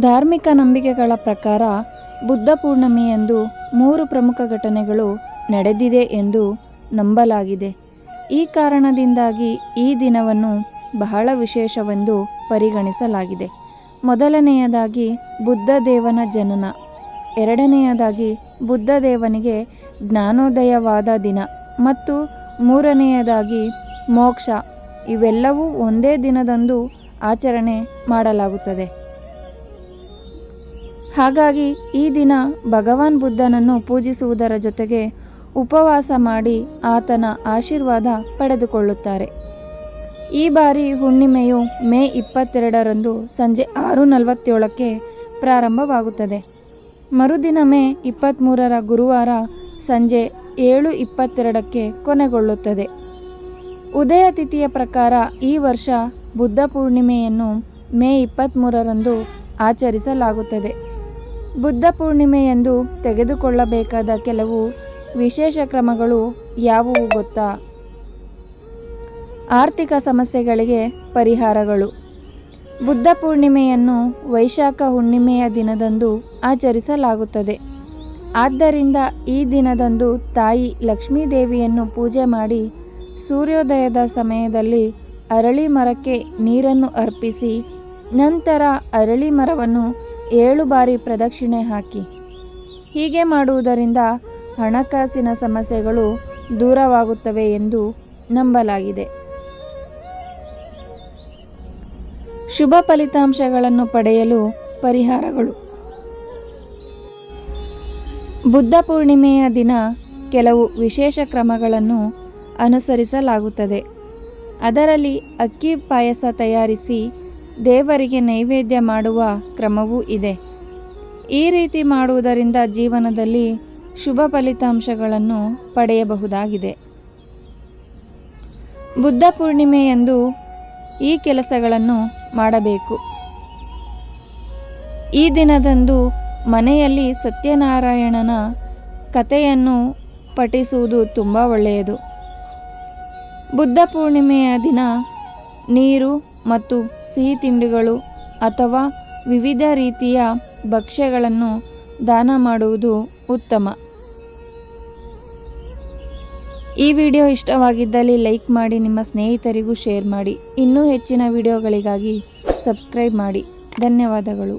ಧಾರ್ಮಿಕ ನಂಬಿಕೆಗಳ ಪ್ರಕಾರ ಬುದ್ಧ ಪೂರ್ಣಿಮೆಯಂದು ಮೂರು ಪ್ರಮುಖ ಘಟನೆಗಳು ನಡೆದಿದೆ ಎಂದು ನಂಬಲಾಗಿದೆ. ಈ ಕಾರಣದಿಂದಾಗಿ ಈ ದಿನವನ್ನು ಬಹಳ ವಿಶೇಷವೆಂದು ಪರಿಗಣಿಸಲಾಗಿದೆ. ಮೊದಲನೆಯದಾಗಿ ಬುದ್ಧ ದೇವನ ಜನನ. ಎರಡನೆಯದಾಗಿ ಬುದ್ಧ ದೇವನಿಗೆ ಜ್ಞಾನೋದಯವಾದ ದಿನ ಮತ್ತು ಮೂರನೆಯದಾಗಿ ಮೋಕ್ಷ. ಇವೆಲ್ಲವೂ ಒಂದೇ ದಿನದಂದು ಆಚರಣೆ ಮಾಡಲಾಗುತ್ತದೆ. ಹಾಗಾಗಿ ಈ ದಿನ ಭಗವಾನ್ ಬುದ್ಧನನ್ನು ಪೂಜಿಸುವುದರ ಜೊತೆಗೆ ಉಪವಾಸ ಮಾಡಿ ಆತನ ಆಶೀರ್ವಾದ ಪಡೆದುಕೊಳ್ಳುತ್ತಾರೆ. ಈ ಬಾರಿ ಹುಣ್ಣಿಮೆಯು ಮೇ ಇಪ್ಪತ್ತೆರಡರಂದು ಸಂಜೆ ಆರು ನಲವತ್ತೇಳಕ್ಕೆ ಪ್ರಾರಂಭವಾಗುತ್ತದೆ. ಮರುದಿನ ಮೇ ಇಪ್ಪತ್ತ್ಮೂರರ ಗುರುವಾರ ಸಂಜೆ ಏಳು ಇಪ್ಪತ್ತೆರಡಕ್ಕೆ ಕೊನೆಗೊಳ್ಳುತ್ತದೆ. ಉದಯ ತಿಥಿಯ ಪ್ರಕಾರ ಈ ವರ್ಷ ಬುದ್ಧ ಪೂರ್ಣಿಮೆಯನ್ನು ಮೇ ಇಪ್ಪತ್ತ್ಮೂರರಂದು ಆಚರಿಸಲಾಗುತ್ತದೆ. ಬುದ್ಧ ಪೂರ್ಣಿಮೆಯಂದು ತೆಗೆದುಕೊಳ್ಳಬೇಕಾದ ಕೆಲವು ವಿಶೇಷ ಕ್ರಮಗಳು ಯಾವುವು ಗೊತ್ತಾ? ಆರ್ಥಿಕ ಸಮಸ್ಯೆಗಳಿಗೆ ಪರಿಹಾರಗಳು. ಬುದ್ಧ ಪೂರ್ಣಿಮೆಯನ್ನು ವೈಶಾಖ ಹುಣ್ಣಿಮೆಯ ದಿನದಂದು ಆಚರಿಸಲಾಗುತ್ತದೆ. ಆದ್ದರಿಂದ ಈ ದಿನದಂದು ತಾಯಿ ಲಕ್ಷ್ಮೀದೇವಿಯನ್ನು ಪೂಜೆ ಮಾಡಿ ಸೂರ್ಯೋದಯದ ಸಮಯದಲ್ಲಿ ಅರಳಿ ಮರಕ್ಕೆ ನೀರನ್ನು ಅರ್ಪಿಸಿ, ನಂತರ ಅರಳಿ ಮರವನ್ನು ಏಳು ಬಾರಿ ಪ್ರದಕ್ಷಿಣೆ ಹಾಕಿ. ಹೀಗೆ ಮಾಡುವುದರಿಂದ ಹಣಕಾಸಿನ ಸಮಸ್ಯೆಗಳು ದೂರವಾಗುತ್ತವೆ ಎಂದು ನಂಬಲಾಗಿದೆ. ಶುಭ ಫಲಿತಾಂಶಗಳನ್ನು ಪಡೆಯಲು ಪರಿಹಾರಗಳು. ಬುದ್ಧ ಪೂರ್ಣಿಮೆಯ ದಿನ ಕೆಲವು ವಿಶೇಷ ಕ್ರಮಗಳನ್ನು ಅನುಸರಿಸಲಾಗುತ್ತದೆ. ಅದರಲ್ಲಿ ಅಕ್ಕಿ ಪಾಯಸ ತಯಾರಿಸಿ ದೇವರಿಗೆ ನೈವೇದ್ಯ ಮಾಡುವ ಕ್ರಮವೂ ಇದೆ. ಈ ರೀತಿ ಮಾಡುವುದರಿಂದ ಜೀವನದಲ್ಲಿ ಶುಭ ಫಲಿತಾಂಶಗಳನ್ನು ಪಡೆಯಬಹುದಾಗಿದೆ. ಬುದ್ಧ ಪೂರ್ಣಿಮೆಯಂದು ಈ ಕೆಲಸಗಳನ್ನು ಮಾಡಬೇಕು. ಈ ದಿನದಂದು ಮನೆಯಲ್ಲಿ ಸತ್ಯನಾರಾಯಣನ ಕಥೆಯನ್ನು ಪಠಿಸುವುದು ತುಂಬ ಒಳ್ಳೆಯದು. ಬುದ್ಧ ಪೂರ್ಣಿಮೆಯ ದಿನ ನೀರು ಮತ್ತು ಸಿಹಿ ತಿಂಡಿಗಳು ಅಥವಾ ವಿವಿಧ ರೀತಿಯ ಭಕ್ಷ್ಯಗಳನ್ನು ದಾನ ಮಾಡುವುದು ಉತ್ತಮ. ಈ ವಿಡಿಯೋ ಇಷ್ಟವಾಗಿದ್ದಲ್ಲಿ ಲೈಕ್ ಮಾಡಿ, ನಿಮ್ಮ ಸ್ನೇಹಿತರಿಗೂ ಶೇರ್ ಮಾಡಿ. ಇನ್ನೂ ಹೆಚ್ಚಿನ ವಿಡಿಯೋಗಳಿಗಾಗಿ ಸಬ್ಸ್ಕ್ರೈಬ್ ಮಾಡಿ. ಧನ್ಯವಾದಗಳು.